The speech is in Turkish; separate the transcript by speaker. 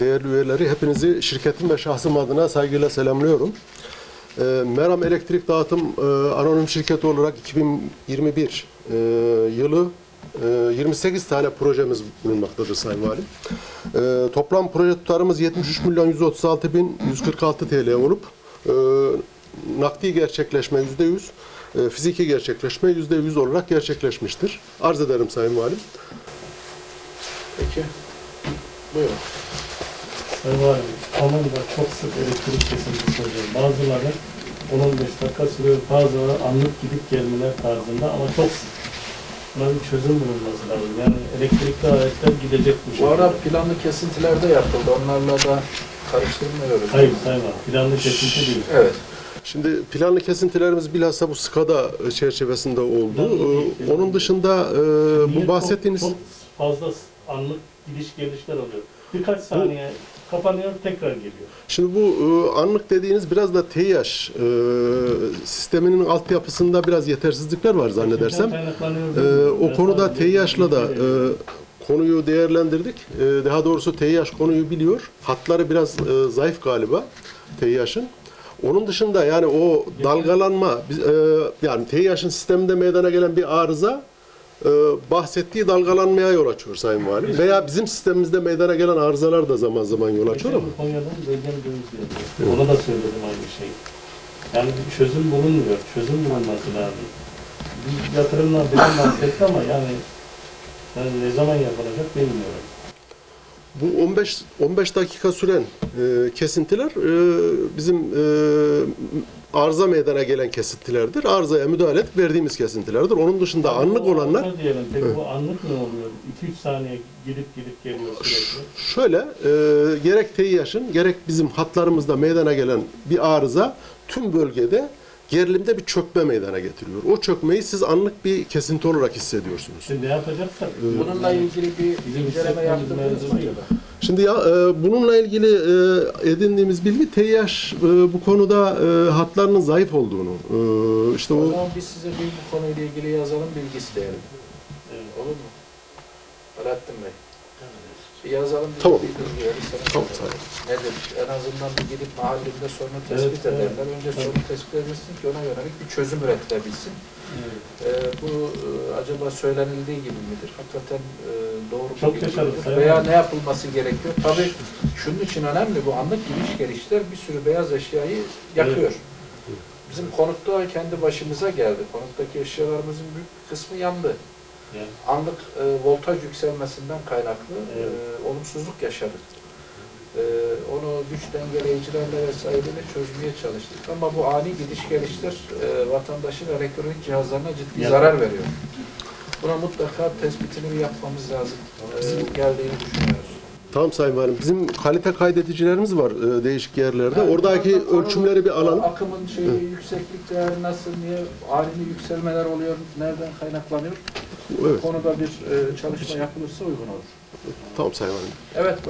Speaker 1: değerli üyeleri, hepinizi şirketim ve şahsım adına saygıyla selamlıyorum. Ee, Meram Elektrik Dağıtım e, Anonim Şirketi olarak 2021 e, yılı e, 28 tane projemiz bulunmaktadır Sayın Valim. E, Toplam proje tutarımız 73 milyon 136 bin 146 TL olup e, nakdi gerçekleşme %100, e, fiziki gerçekleşme %100 olarak gerçekleşmiştir. Arz ederim Sayın Valim.
Speaker 2: Peki. Buyurun.
Speaker 3: Sayın Valim, Almanya'da çok sık elektrik kesintisi oluyor. Bazıları 10-15 dakika sürüyor, bazıları anlık gidip gelmeler tarzında ama çok sık. Buna bir çözüm bulunması lazım. Yani elektrikli aletler gidecek bu
Speaker 2: Bu
Speaker 3: şekilde.
Speaker 2: ara planlı kesintilerde yapıldı. Onlarla da karıştırmıyoruz.
Speaker 3: Hayır Sayın Valim, planlı kesinti değil.
Speaker 2: Evet.
Speaker 1: Şimdi planlı kesintilerimiz bilhassa bu SKADA çerçevesinde oldu.
Speaker 3: Planlı değil,
Speaker 1: Ee, Onun dışında e,
Speaker 3: Niye
Speaker 1: bu bahsettiğiniz
Speaker 3: Çok, çok fazla anlık gidiş gelişler oluyor. Birkaç saniye kapanıyor, tekrar geliyor.
Speaker 1: şimdi bu e, anlık dediğiniz biraz da TİH e, sisteminin altyapısında biraz yetersizlikler var zannedersem.
Speaker 3: Mi?
Speaker 1: o konuda TİH'la da e, konuyu değerlendirdik. E, daha doğrusu TİH konuyu biliyor. Hatları biraz e, zayıf galiba TİH'ın. Onun dışında yani o dalgalanma, biz, e, yani TİH'ın sisteminde meydana gelen bir arıza e, bahsettiği dalgalanmaya yol açıyor Sayın Valim. Veya bizim sistemimizde meydana gelen arızalar da zaman zaman yol açıyor ama.
Speaker 3: Konya'dan döviz geldi. Ona da söyledim aynı şeyi. Yani bir çözüm bulunmuyor. Çözüm bulunması lazım. Bir yatırımlar bilen bahsetti ama yani, yani ne zaman yapılacak bilmiyorum.
Speaker 1: Bu 15 15 dakika süren e, kesintiler e, bizim e, arıza meydana gelen kesintilerdir. Arızaya müdahale edip verdiğimiz kesintilerdir. Onun dışında anlık
Speaker 3: Bu
Speaker 1: olanlar
Speaker 3: arıza diyelim. Peki
Speaker 1: Evet.
Speaker 3: bu anlık ne oluyor? 2-3 saniye gidip gidip geliyor sürekli.
Speaker 1: şöyle e, gerek TİH'in gerek bizim hatlarımızda meydana gelen bir arıza tüm bölgede gerilimde bir çökme meydana getiriyor. O çökmeyi siz anlık bir kesinti olarak hissediyorsunuz.
Speaker 3: Şimdi ne yapacaksak?
Speaker 2: Bununla ilgili bir inceleme yaptınız mı?
Speaker 1: Şimdi ya e, bununla ilgili e, edindiğimiz bilgi TİH e, bu konuda e, hatlarının zayıf olduğunu e, işte
Speaker 2: O
Speaker 1: o
Speaker 2: zaman biz size bir bu konuyla ilgili yazalım, bilgi isteyelim.
Speaker 3: Evet.
Speaker 2: Olur mu? Alaaddin Bey. Bir yazalım, bir
Speaker 1: Tamam.
Speaker 2: bir bilgi.
Speaker 1: Tamam, sağ olun.
Speaker 2: Nedir? En azından bir gidip mahallinde sorunu tespit
Speaker 3: Evet, evet.
Speaker 2: ederler. Önce
Speaker 3: Tabii.
Speaker 2: sorunu tespit edilsin ki ona yönelik bir çözüm üretilebilsin.
Speaker 3: Evet.
Speaker 2: Ee, bu e, acaba söylenildiği gibi midir? Hakikaten e, doğru
Speaker 3: Çok yaşadık? Sayın
Speaker 2: Veya ne yapılması gerekiyor? Tabii şunun için önemli bu anlık gidiş gelişler bir sürü beyaz eşyayı yakıyor. Bizim konutta kendi başımıza geldi. Konuttaki eşyalarımızın büyük kısmı yandı.
Speaker 3: Yani.
Speaker 2: Anlık e, voltaj yükselmesinden kaynaklı e,
Speaker 3: Evet.
Speaker 2: olumsuzluk yaşadık. E, onu güç dengeleyicilerle vesaireyle çözmeye çalıştık. Ama bu ani gidiş gelişler e, vatandaşın elektronik cihazlarına ciddi
Speaker 3: Ya.
Speaker 2: zarar veriyor. Buna mutlaka tespitini yapmamız lazım. E, geldiğini düşünüyoruz.
Speaker 1: Tamam Sayın Valim. Bizim kalite kaydedicilerimiz var e, değişik yerlerde.
Speaker 2: Yani
Speaker 1: Oradaki ölçümleri bir alalım.
Speaker 2: Akımın şeyi, yükseklik değeri nasıl, niye ani yükselmeler oluyor, nereden kaynaklanıyor?
Speaker 1: Evet.
Speaker 2: Konuda bir e, çalışma yapılırsa uygun olur.
Speaker 1: Tamam Sayın Valim.
Speaker 2: Evet, baş